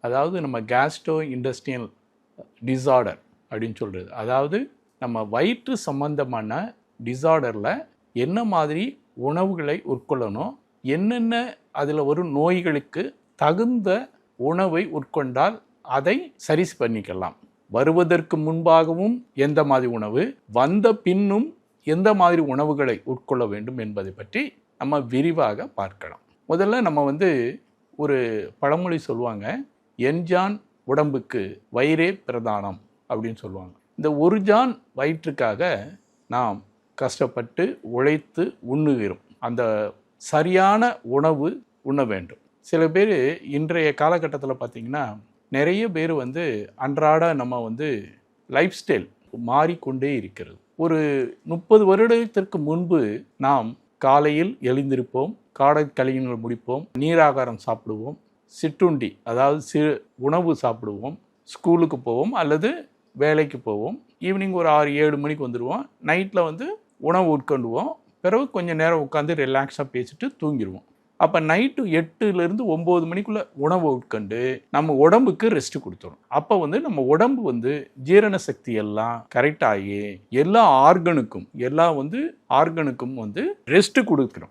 அதாவது நம்ம Castro industrial disorder அப்படின்னு சொல்கிறது அதாவது நம்ம வயிற்று சம்பந்தமான டிசார்டரில் என்ன மாதிரி உணவுகளை உட்கொள்ளணும் என்னென்ன அதில் வரும் நோய்களுக்கு தகுந்த உணவை உட்கொண்டால் அதை சரி பண்ணிக்கலாம். வருவதற்கு முன்பாகவும் எந்த மாதிரி உணவு வந்த பின்னும் எந்த மாதிரி உணவுகளை உட்கொள்ள வேண்டும் என்பதை பற்றி நம்ம விரிவாக பார்க்கலாம். முதல்ல நம்ம வந்து ஒரு பழமொழி சொல்லுவாங்க என்ஜான் உடம்புக்கு வயிறே பிரதானம் அப்படின்னு சொல்லுவாங்க. இந்த ஒரு ஜான் வயிற்றுக்காக நாம் கஷ்டப்பட்டு உழைத்து உண்ணுகிறோம். அந்த சரியான உணவு உண்ண வேண்டும். சில பேர் இன்றைய காலகட்டத்தில் பார்த்திங்கன்னா நிறைய பேர் வந்து அன்றாட நம்ம வந்து லைஃப் ஸ்டைல் மாறிக்கொண்டே இருக்கிறது. ஒரு முப்பது வருடத்திற்கு முன்பு நாம் காலையில் எழுந்திருப்போம் காடை கழிவுகள் முடிப்போம் நீராகாரம் சாப்பிடுவோம் சிற்றுண்டி அதாவது சிறு உணவு சாப்பிடுவோம் ஸ்கூலுக்கு போவோம் அல்லது வேலைக்கு போவோம். ஈவினிங் ஒரு ஆறு ஏழு மணிக்கு வந்துடுவோம் நைட்டில் வந்து உணவு உட்கொண்டுவோம் பிறகு கொஞ்சம் நேரம் உட்காந்து ரிலாக்ஸாக பேசிட்டு தூங்கிடுவோம் அப்போ நைட்டு எட்டுலேருந்து ஒம்பது மணிக்குள்ளே உணவு உட்கொண்டு நம்ம உடம்புக்கு ரெஸ்ட் கொடுத்துரும். அப்போ வந்து நம்ம உடம்பு வந்து ஜீரண சக்தி எல்லாம் கரெக்டாகி எல்லா ஆர்கனுக்கும் எல்லா வந்து ஆர்கனுக்கும் வந்து ரெஸ்ட் கொடுக்குறோம்